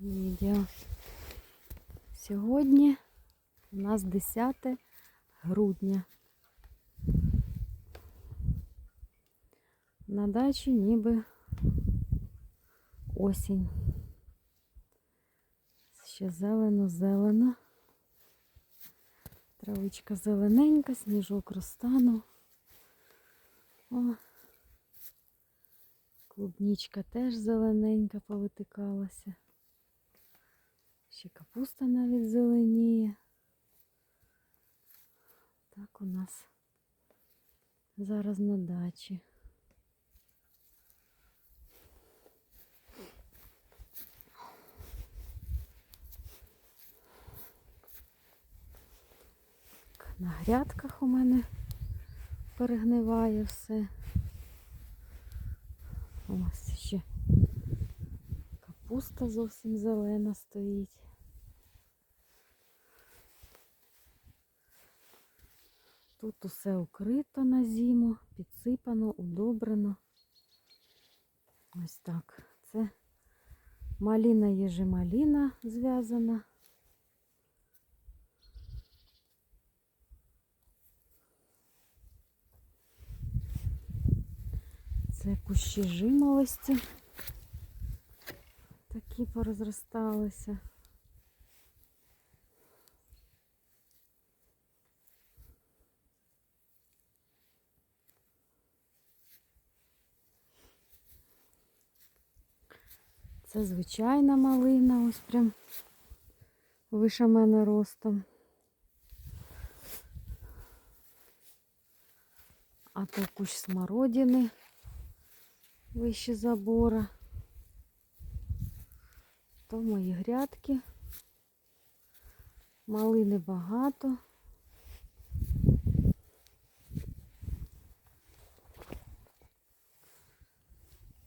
відео. Сьогодні у нас 10 грудня. На дачі ніби осінь. Ще зелено-зелено. Травичка зелененька, сніжок розтанув. О, клубнічка теж зелененька повитикалася. Ще капуста навіть зеленіє. Так у нас зараз на дачі. На грядках у мене перегниває все. Ось ще капуста зовсім зелена стоїть. Тут усе укрито на зиму, підсипано, удобрено. Ось так. Це маліна єжемаліна зв'язана. Це кущі жимолості. Такі порозросталися. Це звичайна малина, ось прям вище мене ростом. А то кущ смородини вище забора. То мої грядки. Малини багато.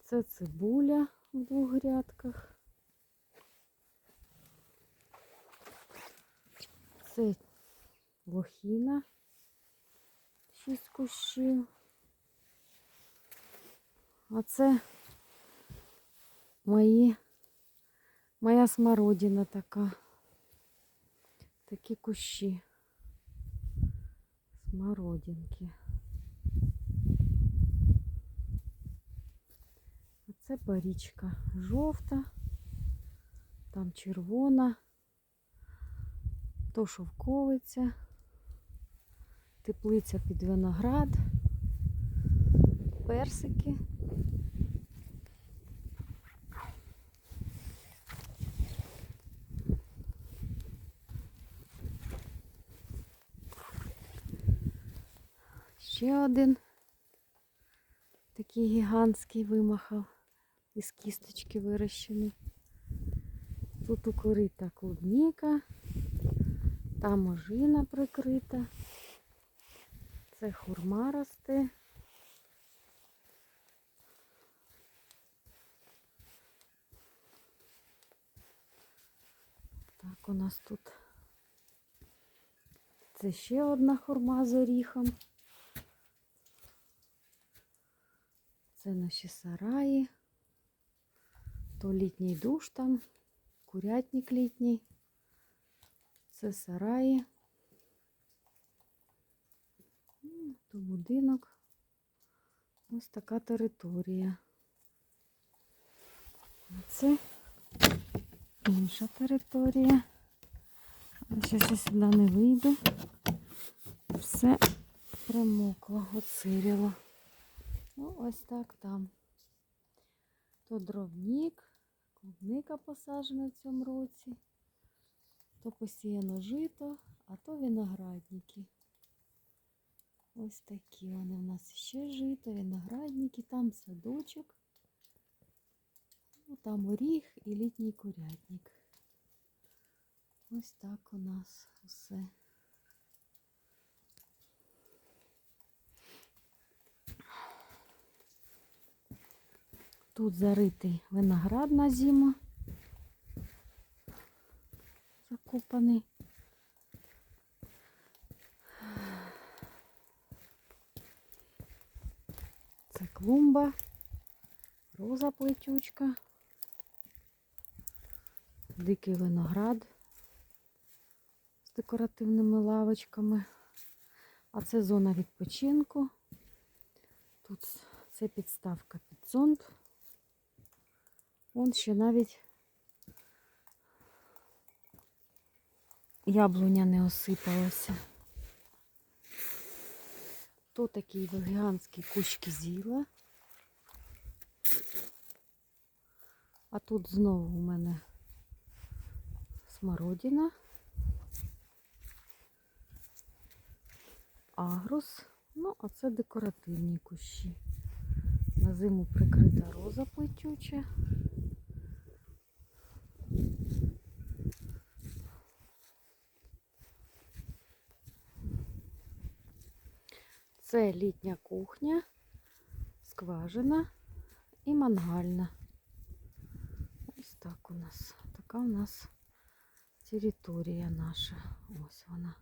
Це цибуля в двох грядках. Це лохіна. Шість кущів. А це мої, моя смородина така. Такі кущі. Смородинки. Це порічка жовта, там червона, то шовковиця, теплиця під виноград, персики. Ще один такий гігантський вимахав із кісточки вирощений. Тут укрита клубніка, там ожина прикрита. Це хурма росте. Так, у нас тут це ще одна хурма з оріхом. Це наші сараї. То літній душ там, курятник літній. Це сараї. То будинок. Ось така територія. Це інша територія. Зараз я сюди не вийду. Все промокло, оциріло. Ну, ось так там. То дровнік, клубника посаджена в цьому році, то посіяно жито, а то виноградники. Ось такі вони в нас ще жито, виноградники, там садочок, ну, там оріг і літній курятник. Ось так у нас все. Тут заритий виноград на зиму. Закопаний. Це клумба, роза плетючка. дикий виноград з декоративними лавочками. А це зона відпочинку. Тут це підставка під зонт. Вон ще навіть яблуня не осипалася. То такий гігантський кущ кізіла. А тут знову у мене смородина. Агрус. Ну, а це декоративні кущі. На зиму прикрита роза плетюча. Це літня кухня, скважина і мангальна. Ось так у нас. Така у нас територія наша. Ось вона.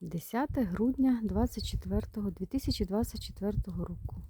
Десяте грудня 24 2024 року.